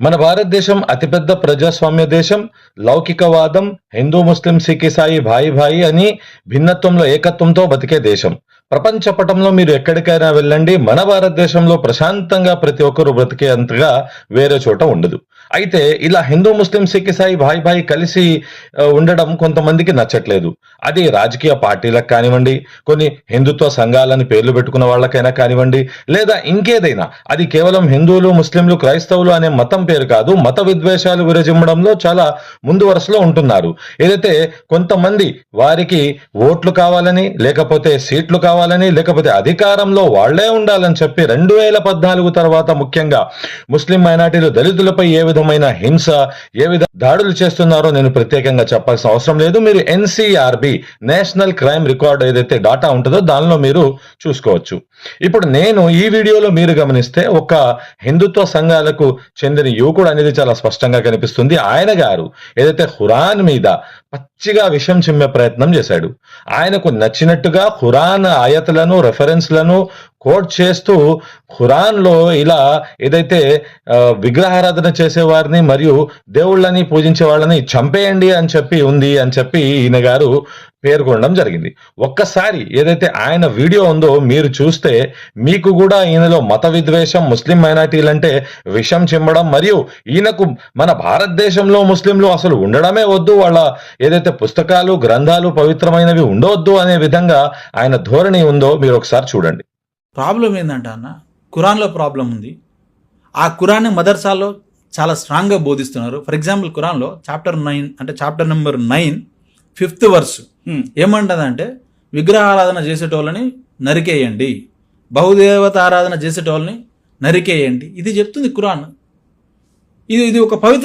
మన భారతదేశం అతిపెద్ద ప్రజాస్వామ్య దేశం లౌకికవాదం హిందూ ముస్లిం సిక్ ఇసాయి భాయి భాయి అని భిన్నత్వంలో ఏకత్వంతో బతికే దేశం. ప్రపంచ పటంలో మీరు ఎక్కడికైనా వెళ్ళండి. మన భారతదేశంలో ప్రశాంతంగా ప్రతి ఒక్కరు బ్రతికేంతగా వేరే చోట ఉండదు. అయితే ఇలా హిందూ ముస్లిం సిక్ ఇసాయి భాయ్ భాయి కలిసి ఉండడం కొంతమందికి నచ్చట్లేదు. అది రాజకీయ పార్టీలకు కానివ్వండి కొన్ని హిందుత్వ సంఘాలని పేర్లు పెట్టుకున్న వాళ్ళకైనా కానివ్వండి లేదా ఇంకేదైనా. అది కేవలం హిందువులు ముస్లింలు క్రైస్తవులు అనే మతం పేరు కాదు. మత విద్వేషాలు విరజిమ్మడంలో చాలా ముందు వరుసలో ఉంటున్నారు. ఏదైతే కొంతమంది వారికి ఓట్లు కావాలని లేకపోతే సీట్లు కావాలని లేకపోతే అధికారంలో వాళ్ళే ఉండాలని చెప్పి రెండు వేల పద్నాలుగు తర్వాత ముఖ్యంగా ముస్లిం మైనార్టీలు దళితులపై ఏ విధమైన హింస ఏ విధ దాడులు చేస్తున్నారో నేను ప్రత్యేకంగా చెప్పాల్సిన అవసరం లేదు. మీరు ఎన్సీఆర్బి నేషనల్ క్రైమ్ రికార్డ్ ఏదైతే డాటా ఉంటుందో దానిలో మీరు చూసుకోవచ్చు. ఇప్పుడు నేను ఈ వీడియోలో మీరు గమనిస్తే ఒక హిందుత్వ సంఘాలకు చెందిన యువకుడు అనేది చాలా స్పష్టంగా కనిపిస్తుంది. ఆయన గారు ఏదైతే హురాన్ మీద పచ్చిగా విషం చిమ్మే ప్రయత్నం చేశాడు. ఆయనకు నచ్చినట్టుగా ఖురాన్ ఆయతలను రెఫరెన్స్లను కోట్ చేస్తూ ఖురాన్లో ఇలా ఏదైతే విగ్రహారాధన చేసేవారిని మరియు దేవుళ్ళని పూజించే వాళ్ళని చంపేయండి అని చెప్పి ఉంది అని చెప్పి ఈయన గారు పేర్కొనడం జరిగింది. ఒక్కసారి ఏదైతే ఆయన వీడియో ఉందో మీరు చూస్తే మీకు కూడా ఈయనలో మత విద్వేషం ముస్లిం మైనార్టీలంటే విషం చిమ్మడం మరియు ఈయనకు మన భారతదేశంలో ముస్లింలు అసలు ఉండడమే వద్దు వాళ్ళ ఏదైతే పుస్తకాలు గ్రంథాలు పవిత్రమైనవి ఉండవద్దు అనే విధంగా ఆయన ధోరణి ఉందో మీరు ఒకసారి చూడండి. ప్రాబ్లం ఏంటంటే అన్న? ఖురాన్లో ప్రాబ్లం ఉంది. ఆ ఖురాన్ మదర్సాలో చాలా స్ట్రాంగ్గా బోధిస్తున్నారు. ఫర్ ఎగ్జాంపుల్ ఖురాన్లో చాప్టర్ నైన్ అంటే chapter number nine fifth verse. ఏమంటదంటే విగ్రహారాధన చేసేటోళ్ళని నరికేయండి. బహుదేవత ఆరాధన చేసేటోళ్ళని నరికేయండి. ఇది చెప్తుంది ఖురాన్ ఇది ఇది ఒక పవిత్ర